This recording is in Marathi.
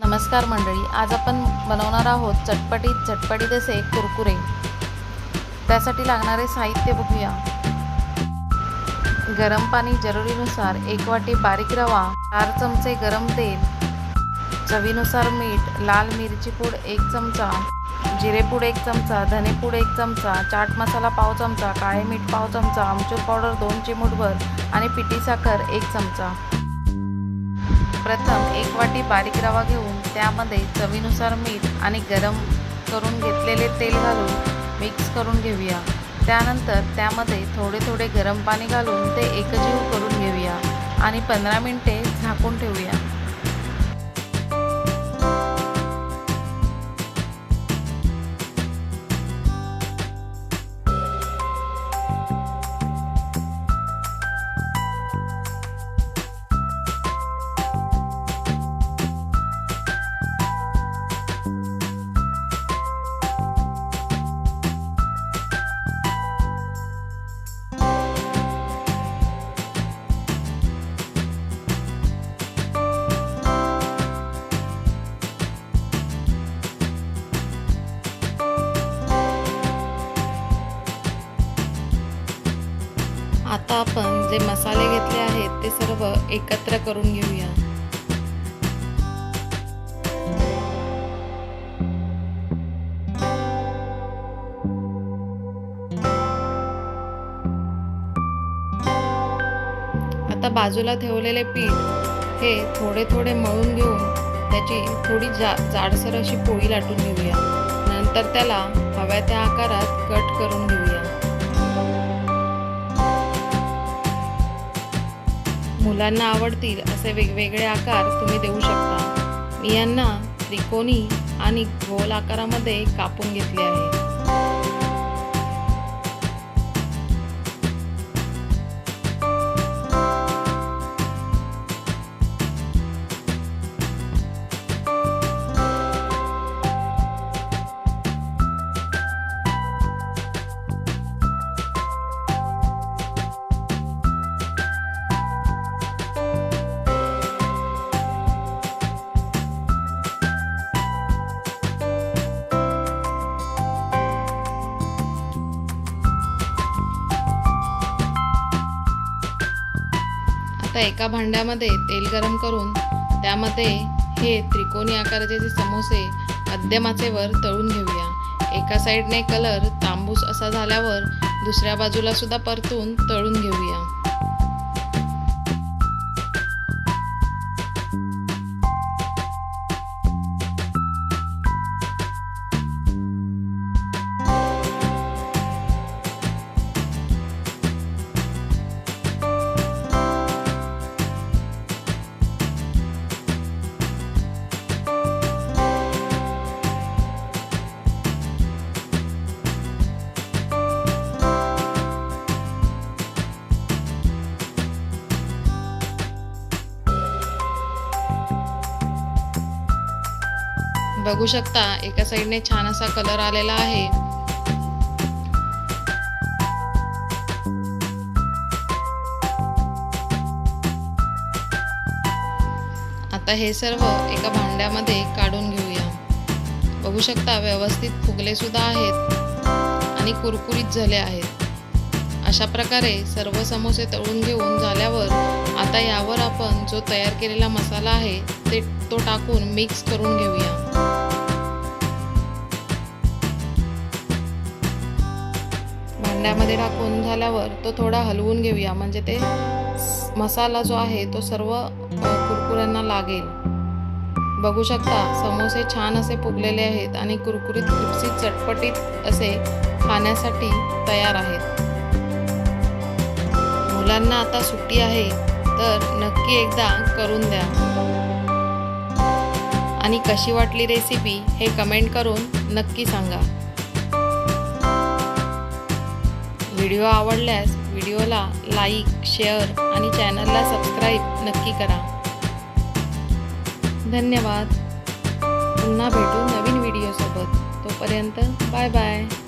नमस्कार मंडळी आज आपण बनवणार आहोत चटपटीत झटपटीत असे कुरकुरे. त्यासाठी लागणारे साहित्य बघूया. गरम पाणी जरुरीनुसार एक वाटी बारीक रवा चार चमचे गरम तेल चवीनुसार मीठ लाल मिरची पूड एक चमचा जिरेपूड एक चमचा धनेपूड एक चमचा चाट मसाला पाव चमचा काळे मीठ पाव चमचा आमचूर पावडर दोन चिमूटभर आणि पिठी साखर एक चमचा. प्रथम एक वाटी बारीक रवा घेऊन त्यामध्ये चवीनुसार मीठ आणि गरम करून घेतलेले तेल घालून मिक्स करून घेऊया. त्यानंतर त्यामध्ये थोडे थोडे गरम पाणी घालून ते एकजीव करून घेऊया आणि पंधरा मिनटे झाकून ठेवूया. आता आपण जे मसाले घेतले आहेत ते सर्व एकत्र करून घेऊया. आता बाजूला ठेवलेले पीठ हे थोडे थोडे मळून घेऊन त्याची थोडी जा जाडसर अशी पोळी लाटून घेऊया. नंतर त्याला हव्या त्या आकारात कट करून घेऊ मुलांना आवडतील असे वेगवेगळे आकार तुम्ही देऊ शकता. मी यांना त्रिकोणी आणि गोल आकारामध्ये कापून घेतले आहे. आता एका भांड्यामध्ये तेल गरम करून त्यामध्ये हे त्रिकोणी आकाराचे जे समोसे मध्यमाचेवर तळून घेऊया. एका साईडने कलर तांबूस असा झाल्यावर दुसऱ्या बाजूला सुद्धा परतून तळून घेऊया. बघू शकता एका साईडने छान असा कलर आलेला आहे. आता हे सर्व एका भांड्यामध्ये काढून घेऊया. बघू शकता व्यवस्थित फुगले सुद्धा आहेत आणि कुरकुरीत झाले आहेत. अशा प्रकारे सर्व समोसे तळून घेऊन झाल्यावर आता यावर आपण जो तयार केलेला मसाला आहे ते तो टाकून मिक्स करून घेऊया. भांड्यामध्ये टाकून झाल्यावर तो थोडा हलवून घेऊया. म्हणजे ते मसाला जो आहे तो सर्व कुरकुऱ्यांना लागेल. बघू शकता समोसे छान असे फुगलेले आहेत आणि कुरकुरीत क्रिप्सी चटपटीत असे खाण्यासाठी तयार आहेत. मुलांना आता सुट्टी आहे तर नक्की एकदा करून द्या. आणि कशी वाटली रेसिपी हे कमेंट करून नक्की सांगा. व्हिडिओ आवडल्यास व्हिडिओला लाईक शेअर आणि चॅनलला सबस्क्राईब नक्की करा. धन्यवाद. पुन्हा भेटू नवीन व्हिडिओसोबत. तोपर्यंत बाय बाय.